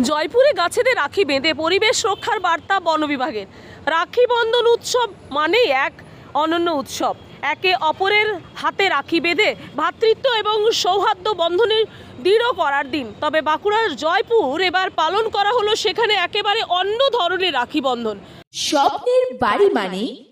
জয়পুরে গাছেদের রাখি বেঁধে পরিবেশ রক্ষার বার্তা বন বিভাগের। রাখি বন্ধন উৎসব মানেই এক অনন্য উৎসব। একে অপরের হাতে রাখি বেঁধে ভ্রাতৃত্ব এবং সৌহার্দ্য বন্ধনের দৃঢ় করার দিন। তবে বাঁকুড়ার জয়পুর এবার পালন করা হলো সেখানে একেবারে অন্য ধরনের রাখি বন্ধন। স্বপ্নের বাড়ি মানে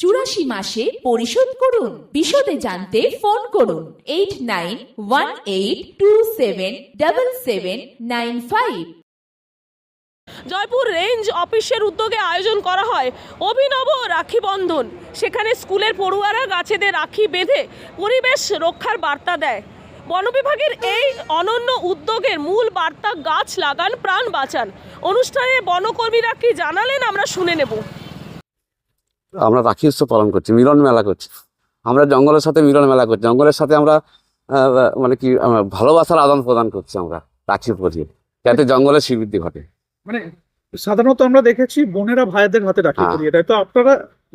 চুরাশি মাসে পরিশোধ করুন। বিশদে জানতে ফোন করুন। Eight nine one eight two seven double seven nine five. Jaipur range অফিসের উদ্যোগে আয়োজন করা হয় অভিনব রাখি বন্ধন। সেখানে স্কুলের পড়ুয়ারা গাছেদের রাখি বেঁধে পরিবেশ রক্ষার বার্তা দেয়। বন বিভাগের এই অনন্য উদ্যোগের মূল বার্তা গাছ লাগান, প্রাণ বাঁচান। অনুষ্ঠানে বনকর্মীরা কি জানালেন আমরা শুনে নেব। আমরা রাখি উৎসব পালন করছি মিলন মেলা করছি। আমরা জঙ্গলের সাথে মিলন মেলা করছি জঙ্গলের সাথে আমরা মানে কি ভালোবাসার আদান প্রদান করছি আমরা রাখি পরিয়ে যাতে জঙ্গলের শ্রীবৃদ্ধি ঘটে। মানে সাধারণত আমরা দেখেছি বোনেরা ভাইদের হাতে রাখি হ্যাঁ। পরিয়ে দেয় তো আপনারা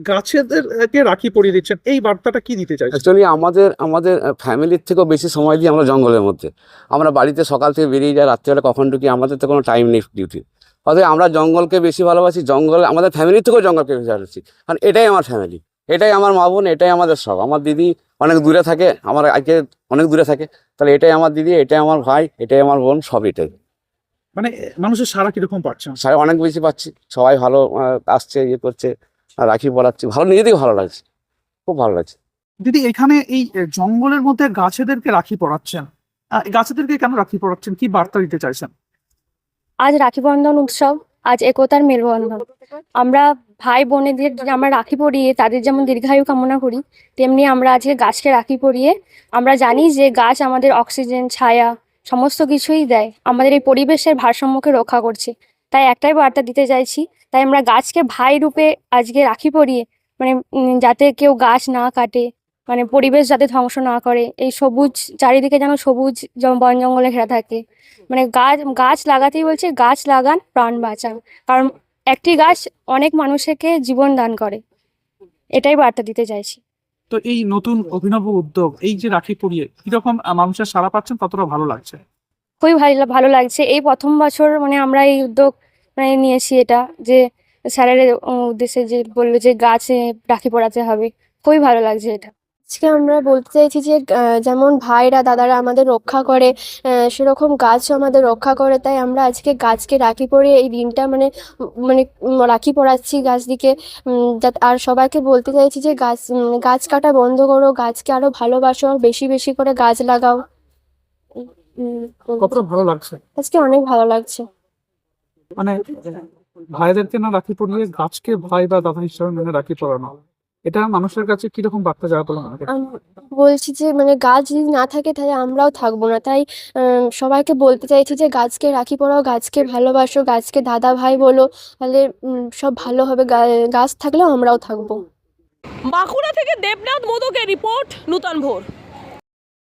গাছেদেরকে রাখি পরিয়ে দিচ্ছেন এই বার্তাটা কি দিতে চাই অ্যাকচুয়ালি আমাদের আমাদের ফ্যামিলির থেকেও বেশি সময় দিই আমরা জঙ্গলের মধ্যে। আমরা বাড়িতে সকাল থেকে বেরিয়ে যাই রাত্রিবেলা কখন ঢুকি আমাদের তো কোনো টাইম নেই ডিউটি। অতএব আমরা জঙ্গলকে বেশি ভালোবাসি জঙ্গল আমাদের ফ্যামিলির থেকেও জঙ্গলকে বেশি ভালোবাসি। কারণ এটাই আমার ফ্যামিলি এটাই আমার মা বোন এটাই আমাদের সব। আমার দিদি অনেক দূরে থাকে আমার আজকে অনেক দূরে থাকে। তাহলে এটাই আমার দিদি এটাই আমার ভাই এটাই আমার বোন সব এটাই। মানে মানুষের সারা কীরকম পাচ্ছেন সারা অনেক বেশি পাচ্ছি। সবাই ভালো আসছে ইয়ে করছে রাখি পড়াচ্ছি ভালো নিজেদেরই ভালো লাগছে। খুব ভালো লাগছে। দিদি এখানে এই জঙ্গলের মধ্যে গাছেদেরকে রাখি পরাচ্ছেন। আহ, গাছেদেরকে কেন রাখি পরাচ্ছেন? কি বার্তা দিতে চাইছেন? আজ রাখি বন্ধন উৎসব, আজ একতার মেলবন্ধন। আমরা ভাই বোনেদের আমরা রাখি পরিয়ে তাদের যেমন দীর্ঘায়ু কামনা করি, তেমনি আমরা আজকে গাছকে রাখি পরিয়ে আমরা জানি যে গাছ আমাদের অক্সিজেন, ছায়া সমস্ত কিছুই দেয়, আমাদের এই পরিবেশের ভারসাম্যকে রক্ষা করছে। তাই একটাই বার্তা দিতে চাইছি, তাই আমরা গাছকে ভাই রূপে আজকে রাখি পরিয়ে মানে যাতে কেউ গাছ না কাটে মানে পরিবেশ যাতে ধ্বংস না করে এই সবুজ চারিদিকে যেন সবুজ বন জঙ্গলে ঘেরা থাকে। মানে গাছ গাছ লাগাতেই বলছে গাছ লাগান প্রাণ বাঁচান। কারণ একটি গাছ অনেক মানুষকে জীবন দান করে। এটাই বার্তা দিতে চাইছি। তো এই নতুন অভিনব উদ্যোগ এই যে রাখি পরিয়ে কীরকম মানুষের সারা পাচ্ছেন কতটা ভালো লাগছে? খুবই ভালো ভালো লাগছে। এই প্রথম বছর মানে আমরা এই উদ্যোগ মানে নিয়েছি এটা যে স্যারের উদ্দেশ্যে যে বলল যে গাছে রাখি পড়াতে হবে। খুবই ভালো লাগছে এটা। আজকে আমরা বলতে চাইছি যে যেমন ভাইরা দাদারা আমাদের রক্ষা করে সেরকম গাছও আমাদের রক্ষা করে। তাই আমরা আজকে গাছকে রাখি পরে এই দিনটা মানে মানে রাখি পরাচ্ছি গাছদিকে। উম, আর সবাইকে বলতে চাইছি যে গাছ গাছ কাটা বন্ধ করো গাছকে আরও ভালোবাসো আর বেশি বেশি করে গাছ লাগাও। কতটা ভালো লাগছে? আজকে অনেক ভালো লাগছে। মানে ভাইদেরকে না রাখি পরিয়ে গাছকে ভাই বা দাদা হিসাবে মেনে রাখি পরানো। এটা মানুষের কাছে কীরকম বার্তা যাওয়া তোলা বলছি যে মানে গাছ যদি না থাকে তাহলে আমরাও থাকব না। তাই সবাইকে বলতে চাইছি যে গাছকে রাখি পড়াও গাছকে ভালোবাসো গাছকে দাদা ভাই বলো তাহলে সব ভালো হবে। গা- গাছ থাকলেও আমরাও থাকব। বাঁকুড়া থেকে দেবনাথ মোদকের রিপোর্ট নূতন ভোর।